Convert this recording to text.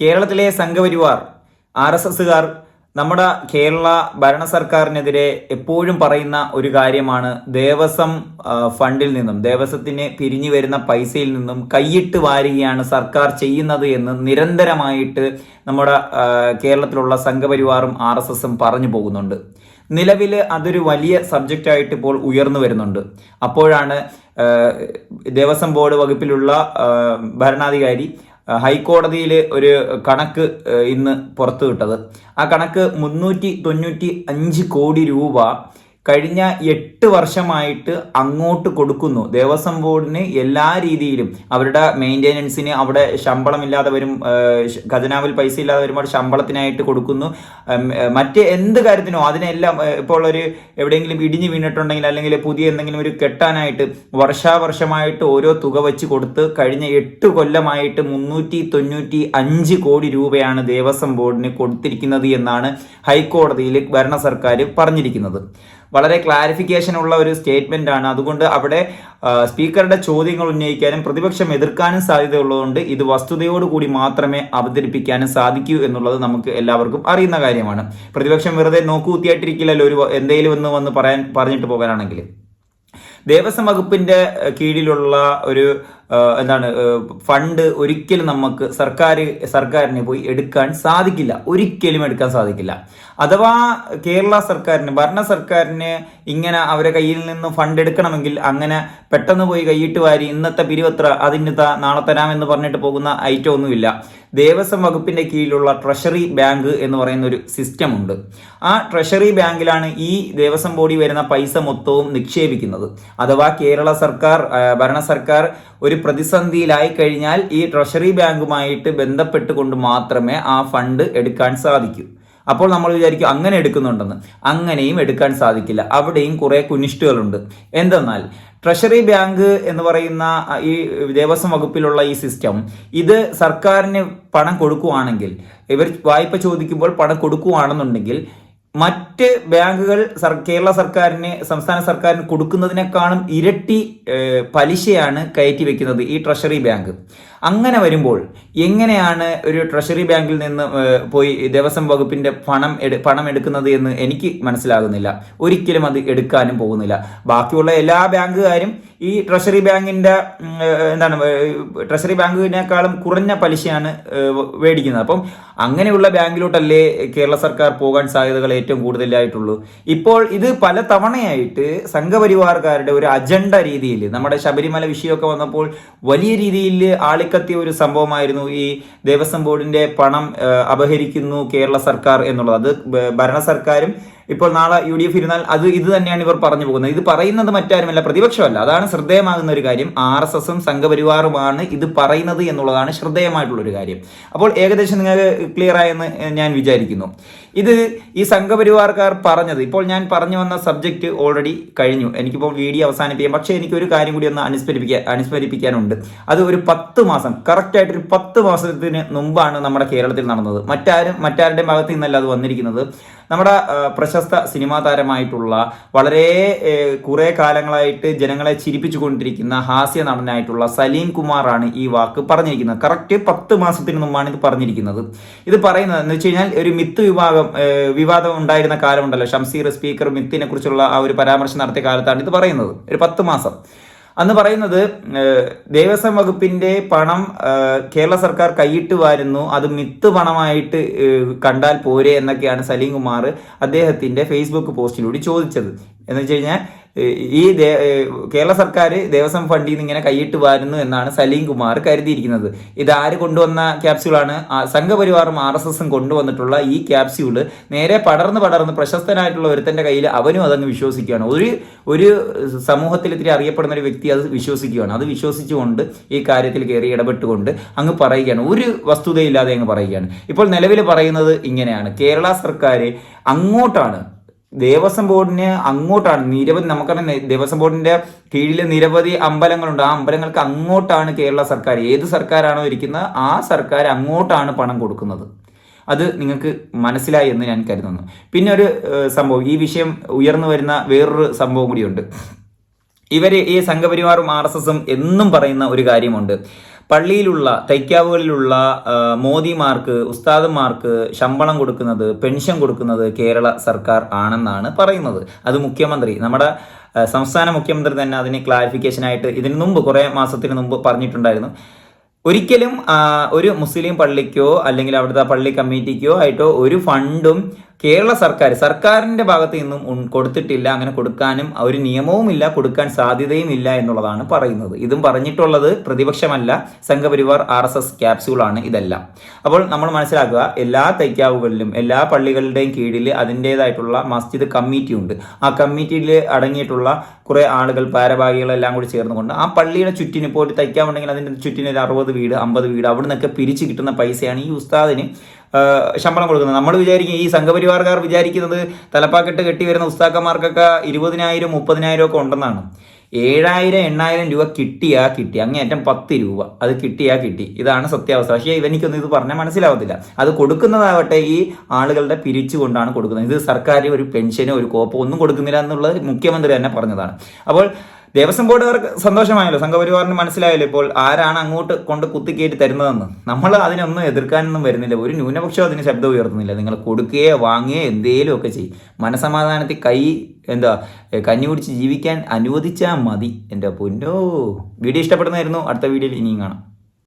കേരളത്തിലെ Sangh Parivar R S എസുകാർ നമ്മുടെ കേരള ഭരണ സർക്കാരിനെതിരെ എപ്പോഴും പറയുന്ന ഒരു കാര്യമാണ് ദേവസ്വം ഫണ്ടിൽ നിന്നും ദേവസ്വത്തിന് പിരിഞ്ഞു വരുന്ന പൈസയിൽ നിന്നും കൈയിട്ട് വാരുകയാണ് സർക്കാർ ചെയ്യുന്നത് എന്ന് നിരന്തരമായിട്ട് നമ്മുടെ കേരളത്തിലുള്ള സംഘപരിവാറും ആർ എസ് എസും പറഞ്ഞു പോകുന്നുണ്ട്. നിലവിൽ അതൊരു വലിയ സബ്ജക്റ്റ് ആയിട്ട് ഇപ്പോൾ ഉയർന്നു വരുന്നുണ്ട്. അപ്പോഴാണ് ദേവസ്വം ബോർഡ് വകുപ്പിലുള്ള ഭരണാധികാരി ഹൈക്കോടതിയിൽ ഒരു കണക്ക് ഇന്ന് പുറത്തുവിട്ടത്. ആ കണക്ക് മുന്നൂറ്റി തൊണ്ണൂറ്റി അഞ്ച് കോടി രൂപ കഴിഞ്ഞ എട്ട് വർഷമായിട്ട് അങ്ങോട്ട് കൊടുക്കുന്നു. ദേവസ്വം ബോർഡിന് എല്ലാ രീതിയിലും അവരുടെ മെയിന്റെനൻസിന് അവിടെ ശമ്പളമില്ലാതെ വരും ഖജനാവിൽ പൈസ ഇല്ലാതെ വരുമ്പോൾ ശമ്പളത്തിനായിട്ട് കൊടുക്കുന്നു. മറ്റ് എന്ത് കാര്യത്തിനോ അതിനെല്ലാം ഇപ്പോൾ ഒരു എവിടെയെങ്കിലും ഇടിഞ്ഞു വീണിട്ടുണ്ടെങ്കിൽ അല്ലെങ്കിൽ പുതിയ എന്തെങ്കിലും ഒരു കെട്ടാനായിട്ട് വർഷാവർഷമായിട്ട് ഓരോ തുക വെച്ച് കൊടുത്ത് കഴിഞ്ഞ എട്ട് കൊല്ലമായിട്ട് മുന്നൂറ്റി തൊണ്ണൂറ്റി അഞ്ച് കോടി രൂപയാണ് ദേവസ്വം ബോർഡിന് കൊടുത്തിരിക്കുന്നത് എന്നാണ് ഹൈക്കോടതിയിൽ ഭരണ സർക്കാർ പറഞ്ഞിരിക്കുന്നത്. വളരെ ക്ലാരിഫിക്കേഷൻ ഉള്ള ഒരു സ്റ്റേറ്റ്മെന്റ് ആണ്. അതുകൊണ്ട് അവിടെ സ്പീക്കറുടെ ചോദ്യങ്ങൾ ഉന്നയിക്കാനും പ്രതിപക്ഷം എതിർക്കാനും സാധ്യതയുള്ളതുകൊണ്ട് ഇത് വസ്തുതയോടുകൂടി മാത്രമേ അവതരിപ്പിക്കാനും സാധിക്കൂ എന്നുള്ളത് നമുക്ക് എല്ലാവർക്കും അറിയുന്ന കാര്യമാണ്. പ്രതിപക്ഷം വെറുതെ നോക്കുകുത്തിയായിട്ടിരിക്കില്ലല്ലോ ഒരു എന്തെങ്കിലും ഒന്ന് വന്ന് പറയാൻ പറഞ്ഞിട്ട് പോകാനാണെങ്കിൽ. ദേവസ്വം വകുപ്പിന്റെ കീഴിലുള്ള ഒരു എന്താണ് ഫണ്ട് ഒരിക്കലും നമുക്ക് സർക്കാർ സർക്കാരിനെ പോയി എടുക്കാൻ സാധിക്കില്ല. ഒരിക്കലും എടുക്കാൻ സാധിക്കില്ല. അഥവാ കേരള സർക്കാരിന് ഭരണ സർക്കാരിന് ഇങ്ങനെ അവരെ കയ്യിൽ നിന്ന് ഫണ്ട് എടുക്കണമെങ്കിൽ അങ്ങനെ പെട്ടെന്ന് പോയി കൈയിട്ട് വാരി ഇന്നത്തെ പിരിവത്ര അതിന് നാളെ തരാം എന്ന് പറഞ്ഞിട്ട് പോകുന്ന ഐറ്റം ഒന്നുമില്ല. ദേവസ്വം വകുപ്പിന്റെ കീഴിലുള്ള ട്രഷറി ബാങ്ക് എന്ന് പറയുന്ന ഒരു സിസ്റ്റം ഉണ്ട് ആ ട്രഷറി ബാങ്കിലാണ് ഈ ദേവസ്വം ബോഡി വരുന്ന പൈസ മൊത്തവും നിക്ഷേപിക്കുന്നത്. അഥവാ കേരള സർക്കാർ ഭരണ സർക്കാർ ഒരു പ്രതിസന്ധിയിലായി കഴിഞ്ഞാൽ ഈ ട്രഷറി ബാങ്കുമായിട്ട് ബന്ധപ്പെട്ടുകൊണ്ട് മാത്രമേ ആ ഫണ്ട് എടുക്കാൻ സാധിക്കൂ. അപ്പോൾ നമ്മൾ വിചാരിക്കും അങ്ങനെ എടുക്കുന്നുണ്ടെന്ന്. അങ്ങനെയും എടുക്കാൻ സാധിക്കില്ല. അവിടെയും കുറെ കുനിഷ്ടുകളുണ്ട് എന്തെന്നാൽ ട്രഷറി ബാങ്ക് എന്ന് പറയുന്ന ഈ ദേവസ്വം വകുപ്പിലുള്ള ഈ സിസ്റ്റം ഇത് സർക്കാരിന് പണം കൊടുക്കുവാണെങ്കിൽ ഇവർ വായ്പ ചോദിക്കുമ്പോൾ പണം കൊടുക്കുവാണെന്നുണ്ടെങ്കിൽ മറ്റ് ബാങ്കുകൾ സർ കേരള സർക്കാരിന് സംസ്ഥാന സർക്കാരിന് കൊടുക്കുന്നതിനേക്കാളും ഇരട്ടി പലിശയാണ് കയറ്റി വെക്കുന്നത് ഈ ട്രഷറി ബാങ്ക്. അങ്ങനെ വരുമ്പോൾ എങ്ങനെയാണ് ഒരു ട്രഷറി ബാങ്കിൽ നിന്ന് പോയി ദേവസ്വം വകുപ്പിന്റെ പണം എടു പണം എടുക്കുന്നത് എന്ന് എനിക്ക് മനസ്സിലാകുന്നില്ല. ഒരിക്കലും അത് എടുക്കാനും പോകുന്നില്ല. ബാക്കിയുള്ള എല്ലാ ബാങ്കുകാരും ഈ ട്രഷറി ബാങ്കിന്റെ എന്താണ് ട്രഷറി ബാങ്കിനേക്കാളും കുറഞ്ഞ പലിശയാണ് മേടിക്കുന്നത് അപ്പം അങ്ങനെയുള്ള ബാങ്കിലോട്ടല്ലേ കേരള സർക്കാർ പോകാൻ സാധ്യതകൾ ഏറ്റവും കൂടുതലായിട്ടുള്ളൂ. ഇപ്പോൾ ഇത് പല തവണയായിട്ട് സംഘപരിവാർക്കാരുടെ ഒരു അജണ്ട രീതിയിൽ നമ്മുടെ ശബരിമല വിഷയമൊക്കെ വന്നപ്പോൾ വലിയ രീതിയിൽ ആളിക്കത്തിയ ഒരു സംഭവമായിരുന്നു ഈ ദേവസ്വം ബോർഡിന്റെ പണം അപഹരിക്കുന്നു കേരള സർക്കാർ എന്നുള്ളത്. അത് ഭരണ സർക്കാരും ഇപ്പോൾ നാളെ യു ഡി എഫ് ഇരുന്നാൽ അത് ഇത് തന്നെയാണ് ഇവർ പറഞ്ഞു പോകുന്നത്. ഇത് പറയുന്നത് മറ്റാരുമല്ല പ്രതിപക്ഷമല്ല. അതാണ് ശ്രദ്ധേയമാകുന്ന ഒരു കാര്യം. ആർ എസ് എസും സംഘപരിവാറുമാണ് ഇത് പറയുന്നത് എന്നുള്ളതാണ് ശ്രദ്ധേയമായിട്ടുള്ള ഒരു കാര്യം. അപ്പോൾ ഏകദേശം നിങ്ങൾക്ക് ക്ലിയർ ആയെന്ന് ഞാൻ വിചാരിക്കുന്നു. ഇത് ഈ സംഘപരിവാർക്കാർ പറഞ്ഞത് ഇപ്പോൾ ഞാൻ പറഞ്ഞു വന്ന സബ്ജക്റ്റ് ഓൾറെഡി കഴിഞ്ഞു. എനിക്കിപ്പോൾ വീഡിയോ അവസാനിപ്പിക്കാം. പക്ഷേ എനിക്ക് ഒരു കാര്യം കൂടി ഒന്ന് അനുസ്മരിപ്പിക്കാൻ അനുസ്മരിപ്പിക്കാനുണ്ട്. അത് ഒരു പത്ത് മാസം കറക്റ്റായിട്ട് ഒരു പത്ത് മാസത്തിന് മുമ്പാണ് നമ്മുടെ കേരളത്തിൽ നടന്നത്. മറ്റാരും മറ്റാരുടെ ഭാഗത്ത് നിന്നല്ല അത് വന്നിരിക്കുന്നത്. നമ്മുടെ പ്രശസ്ത സിനിമാ താരമായിട്ടുള്ള വളരെ കുറേ കാലങ്ങളായിട്ട് ജനങ്ങളെ ചിരിപ്പിച്ചു കൊണ്ടിരിക്കുന്ന ഹാസ്യ നടനായിട്ടുള്ള സലീം കുമാറാണ് ഈ വാക്ക് പറഞ്ഞിരിക്കുന്നത്. കറക്റ്റ് പത്ത് മാസത്തിന് മുമ്പാണ് ഇത് പറഞ്ഞിരിക്കുന്നത്. ഇത് പറയുന്നത് എന്ന് വെച്ച് കഴിഞ്ഞാൽ ഒരു മിത്ത് വിഭാഗം വിവാദം ഉണ്ടായിരുന്ന കാലമുണ്ടല്ലോ. ഷംസീർ സ്പീക്കർ മിത്തിനെ കുറിച്ചുള്ള ആ ഒരു പരാമർശം നടത്തിയ കാലത്താണ് ഇത് പറയുന്നത്. ഒരു പത്ത് മാസം. അന്ന് പറയുന്നത് ദേവസ്വം വകുപ്പിന്റെ പണം കേരള സർക്കാർ കൈയിട്ട് വരുന്നു. അത് മിത്ത് പണമായിട്ട് കണ്ടാൽ പോരെ എന്നൊക്കെയാണ് സലീം കുമാർ അദ്ദേഹത്തിന്റെ ഫേസ്ബുക്ക് പോസ്റ്റിലൂടെ ചോദിച്ചത്. എന്ന് വെച്ച് കഴിഞ്ഞാൽ ഈ കേരള സർക്കാർ ദേവസ്വം ഫണ്ടിൽ നിന്ന് ഇങ്ങനെ കൈയിട്ട് വാരുന്നു എന്നാണ് സലീം കുമാർ കരുതിയിരിക്കുന്നത്. ഇത് ആര് കൊണ്ടുവന്ന ക്യാപ്സ്യൂളാണ്? സംഘപരിവാറും ആർ എസ് എസും കൊണ്ടുവന്നിട്ടുള്ള ഈ ക്യാപ്സ്യൂൾ നേരെ പടർന്ന് പടർന്ന് പ്രശസ്തനായിട്ടുള്ള ഒരുത്തന്റെ കയ്യിൽ അവനും അതങ്ങ് വിശ്വസിക്കുകയാണ്. ഒരു ഒരു സമൂഹത്തിൽ ഇത്തിരി അറിയപ്പെടുന്ന ഒരു വ്യക്തി അത് വിശ്വസിക്കുകയാണ്. അത് വിശ്വസിച്ചുകൊണ്ട് ഈ കാര്യത്തിൽ കയറി ഇടപെട്ടുകൊണ്ട് അങ്ങ് പറയുകയാണ്. ഒരു വസ്തുതയില്ലാതെ അങ്ങ് പറയുകയാണ്. ഇപ്പോൾ നിലവിൽ പറയുന്നത് ഇങ്ങനെയാണ്. കേരള സർക്കാർ അങ്ങോട്ടാണ് ദേവസ്വം ബോർഡിന് അങ്ങോട്ടാണ് നിരവധി നമുക്കറിയാം ദേവസ്വം ബോർഡിന്റെ കീഴിൽ നിരവധി അമ്പലങ്ങളുണ്ട്. ആ അമ്പലങ്ങൾക്ക് അങ്ങോട്ടാണ് കേരള സർക്കാർ. ഏത് സർക്കാരാണോ ഇരിക്കുന്നത് ആ സർക്കാർ അങ്ങോട്ടാണ് പണം കൊടുക്കുന്നത്. അത് നിങ്ങൾക്ക് മനസ്സിലായി എന്ന് ഞാൻ കരുതുന്നു. പിന്നെ ഒരു സംഭവം. ഈ വിഷയം ഉയർന്നു വരുന്ന വേറൊരു സംഭവം കൂടിയുണ്ട്. ഇവർ ഈ സംഘപരിവാറും ആർ എസ് എസും എന്നും പറയുന്ന ഒരു കാര്യമുണ്ട്. പള്ളിയിലുള്ള തൈക്കാവുകളിലുള്ള മോദിമാർക്ക് ഉസ്താദന്മാർക്ക് ശമ്പളം കൊടുക്കുന്നത് പെൻഷൻ കൊടുക്കുന്നത് കേരള സർക്കാർ ആണെന്നാണ് പറയുന്നത്. അത് മുഖ്യമന്ത്രി നമ്മുടെ സംസ്ഥാന മുഖ്യമന്ത്രി തന്നെ അതിന് ക്ലാരിഫിക്കേഷനായിട്ട് ഇതിനു മുമ്പ് കുറേ മാസത്തിന് മുമ്പ് പറഞ്ഞിട്ടുണ്ടായിരുന്നു. ഒരിക്കലും ഒരു മുസ്ലിം പള്ളിക്കോ അല്ലെങ്കിൽ അവിടുത്തെ പള്ളി കമ്മിറ്റിക്കോ ആയിട്ടോ ഒരു ഫണ്ടും കേരള സർക്കാർ സർക്കാരിന്റെ ഭാഗത്ത് നിന്നും കൊടുത്തിട്ടില്ല. അങ്ങനെ കൊടുക്കാനും ഒരു നിയമവുമില്ല കൊടുക്കാൻ സാധ്യതയും ഇല്ല എന്നുള്ളതാണ് പറയുന്നത്. ഇതും പറഞ്ഞിട്ടുള്ളത് പ്രതിപക്ഷമല്ല സംഘപരിവാർ ആർ എസ് എസ് ക്യാപ്സ്യൂളാണ് ഇതെല്ലാം. അപ്പോൾ നമ്മൾ മനസ്സിലാക്കുക എല്ലാ തൈക്കാവുകളിലും എല്ലാ പള്ളികളുടെയും കീഴിൽ അതിന്റെതായിട്ടുള്ള മസ്ജിദ് കമ്മിറ്റി ഉണ്ട്. ആ കമ്മിറ്റിയിൽ അടങ്ങിയിട്ടുള്ള കുറേ ആളുകൾ ഭാരഭാഗികളെല്ലാം കൂടി ചേർന്നുകൊണ്ട് ആ പള്ളിയുടെ ചുറ്റിന് ഇപ്പോൾ ഒരു തയ്ക്കാവുണ്ടെങ്കിൽ അതിന്റെ ചുറ്റിന് ഒരു അറുപത് വീട് അമ്പത് വീട് അവിടെ നിന്നൊക്കെ പിരിച്ച് കിട്ടുന്ന പൈസയാണ് ഈ ഉസ്താദിന് ശമ്പളം കൊടുക്കുന്നത്. നമ്മൾ വിചാരിക്കും ഈ സംഘപരിവാർക്കാർ വിചാരിക്കുന്നത് തലപ്പാക്കെട്ട് കെട്ടി വരുന്ന ഉസ്താക്കന്മാർക്കൊക്കെ ഇരുപതിനായിരം മുപ്പതിനായിരം ഒക്കെ ഉണ്ടെന്നാണ്. ഏഴായിരം എണ്ണായിരം രൂപ കിട്ടിയാ കിട്ടി. അങ്ങേയറ്റം പത്ത് രൂപ. അത് കിട്ടിയാ കിട്ടി. ഇതാണ് സത്യാവസ്ഥ. പക്ഷേ ഇവനിക്കൊന്നും ഇത് പറഞ്ഞാൽ മനസ്സിലാവത്തില്ല. അത് കൊടുക്കുന്നതാവട്ടെ ഈ ആളുകളുടെ പിരിച്ചുകൊണ്ടാണ് കൊടുക്കുന്നത്. ഇത് സർക്കാർ ഒരു പെൻഷനോ ഒരു കോപ്പോ ഒന്നും കൊടുക്കുന്നില്ല എന്നുള്ളത് മുഖ്യമന്ത്രി തന്നെ പറഞ്ഞതാണ്. അപ്പോൾ ദേവസ്വം ബോർഡുകാർക്ക് സന്തോഷമായല്ലോ. സംഘപരിവാറിന് മനസ്സിലായല്ലോ ഇപ്പോൾ ആരാണ് അങ്ങോട്ട് കൊണ്ട് കുത്തിക്കയറ്റി തരുന്നതെന്ന്. നമ്മൾ അതിനൊന്നും എതിർക്കാനൊന്നും വരുന്നില്ല. ഒരു ന്യൂനപക്ഷം അതിന് ശബ്ദം ഉയർത്തുന്നില്ല. നിങ്ങൾ കൊടുക്കുകയോ വാങ്ങുകയോ എന്തേലും ഒക്കെ ചെയ്യും. മനസമാധാനത്തിൽ കൈ എന്താ കഞ്ഞി കുടിച്ച് ജീവിക്കാൻ അനുവദിച്ചാൽ മതി. എന്റെ പൊന്നോ. വീഡിയോ ഇഷ്ടപ്പെടുന്നതായിരുന്നു. അടുത്ത വീഡിയോയിൽ ഇനിയും കാണാം.